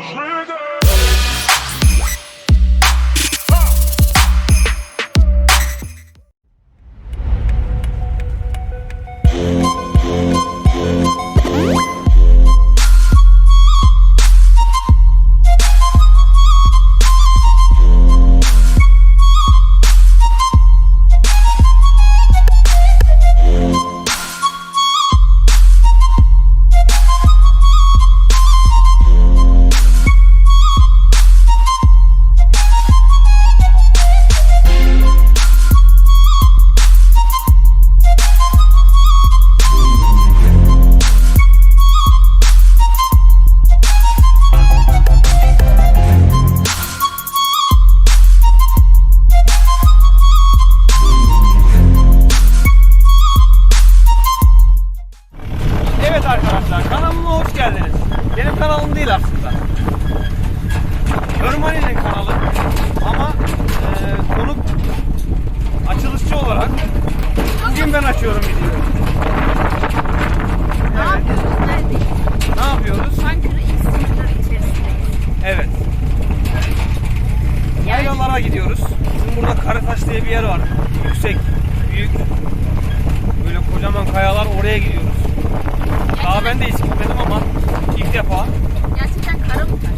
Evet ben açıyorum videoyu. Ne yapıyoruz? Neredeyiz? Ne yapıyoruz? Ankara ilk sınırları içerisindeyiz. Evet. Yaylalara gidiyoruz. Bizim burada Karataş diye bir yer var. Yüksek, büyük. Böyle kocaman kayalar oraya gidiyoruz. Daha ben de hiç gitmedim ama ilk defa. Gerçekten kara mı taş?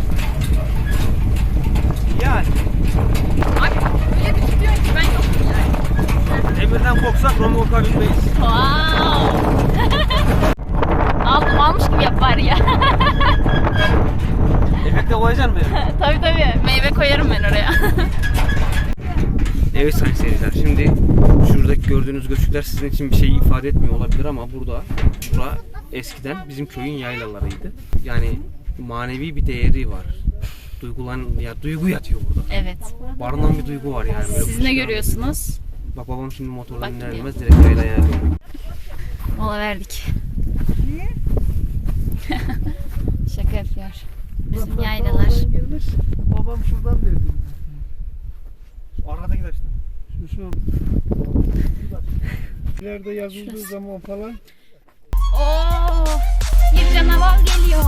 Yani Abi öyle bir tutuyor ki ben yokum yani. Korksak Romork'a binmeyiz. Wow. Aldım almış gibi yap var ya. Efekte koyacaksın mı? tabii tabii. Meyve koyarım ben oraya. Evet sayın seyirciler şimdi şuradaki gördüğünüz göçükler sizin için bir şey ifade etmiyor olabilir ama burada bura eskiden bizim köyün yaylalarıydı. Yani manevi bir değeri var. Duygulan ya duygu yatıyor burada. evet. Barınan bir duygu var yani. Böyle Siz ne kuşlar- görüyorsunuz? Bak babam şimdi motordan Bak iner inmez direkt yaylaya gidiyor. Mola verdik. Niye? Şaka yapıyor. Bizim yaylalar. Girmiş. Babam şuradan verdi. Arkadaki taşlar. Şu şu. İleride yazıldığı zaman falan Oo, bir canavar geliyor.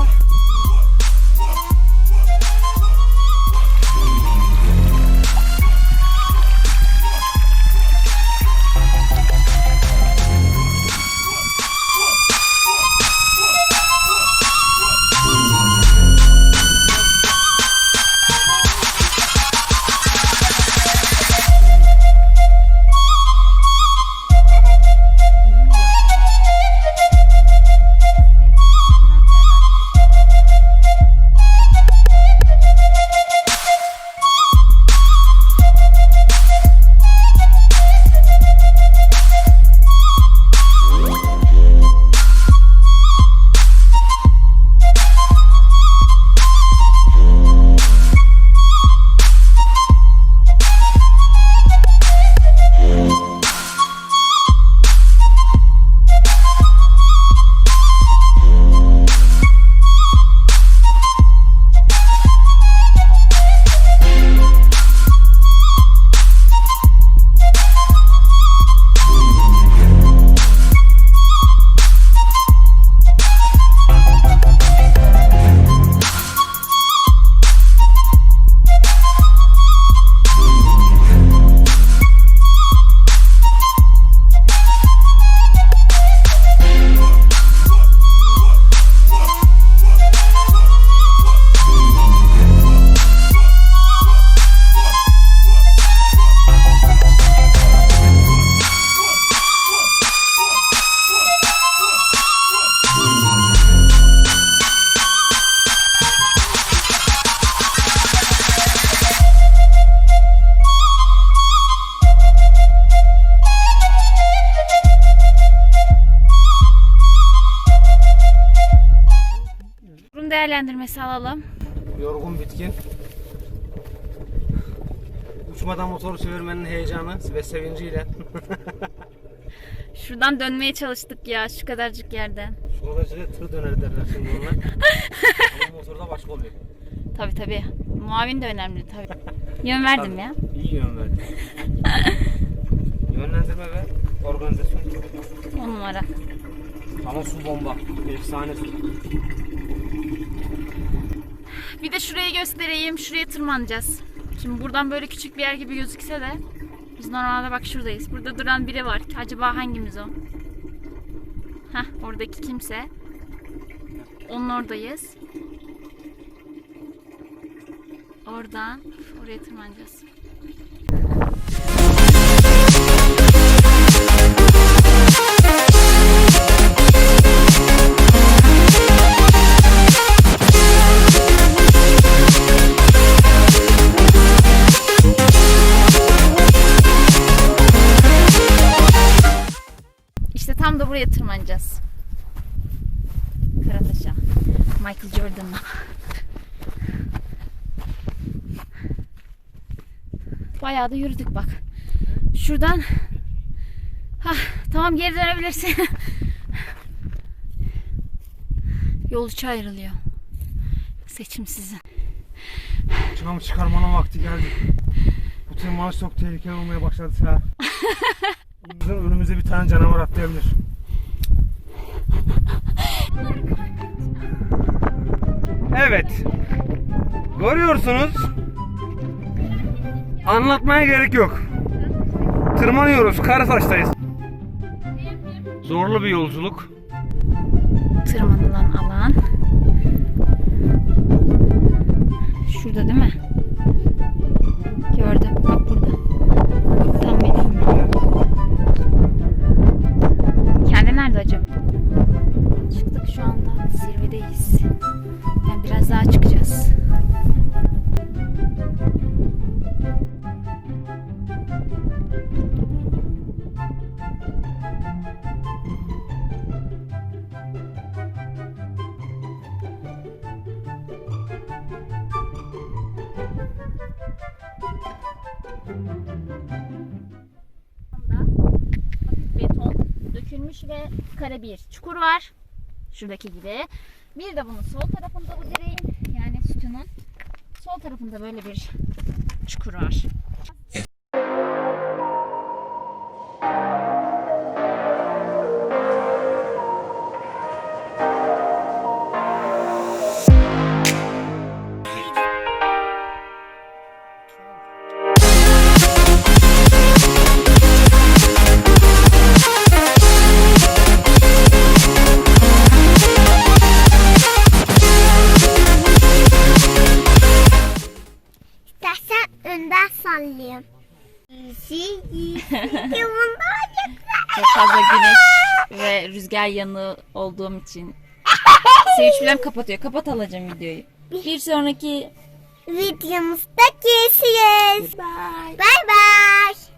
Değerlendirmesi alalım. Yorgun bitkin. Uçmadan motoru çevirmenin heyecanı ve sevinciyle. Şuradan dönmeye çalıştık ya şu kadarcık yerden. Şu kadar şöyle tır döner derler şimdi onlar. Ama motorda başka oluyor. Tabi tabi. Muavin de önemli tabi. Yön verdim ya. İyi yön verdi. Yönlendirme ve organizasyon. On numara. Ama su bomba. Efsane su. Bir de şurayı göstereyim. Şuraya tırmanacağız. Şimdi buradan böyle küçük bir yer gibi gözükse de biz normalde bak şuradayız. Burada duran biri var. Acaba hangimiz o? Heh, oradaki kimse. Onun oradayız. Oradan oraya tırmanacağız. Tırmanacağız. Karataş'a. Michael Jordan'la. Bayağı da yürüdük bak. Şuradan Hah, tamam geri dönebilirsin. Yol üçe ayrılıyor. Seçim sizin. Çam çıkarmanın vakti geldi. Bu tırmanış çok tehlikeli olmaya başladı ha. Önümüze bir tane canavar atlayabilir. Evet. Görüyorsunuz. Anlatmaya gerek yok. Tırmanıyoruz. Karataş'tayız. Zorlu bir yolculuk. Tırmanılan alan. Şurada değil mi? Gördüm. Bak burada. Tam benim. Kendi nerede acaba? Çıktık şu anda. Zirvedeyiz. Biraz daha çıkacağız. beton dökülmüş ve kare bir çukur var. Şuradaki gibi. Bir de bunun sol tarafında bu direğin yani sütunun sol tarafında böyle bir çukur var. Bundan Çok fazla güneş ve rüzgar yanı olduğum için Sevinç Bilem kapatıyor. Kapat alacağım videoyu. Bir sonraki videomuzda görüşürüz. Bye. Bye bye.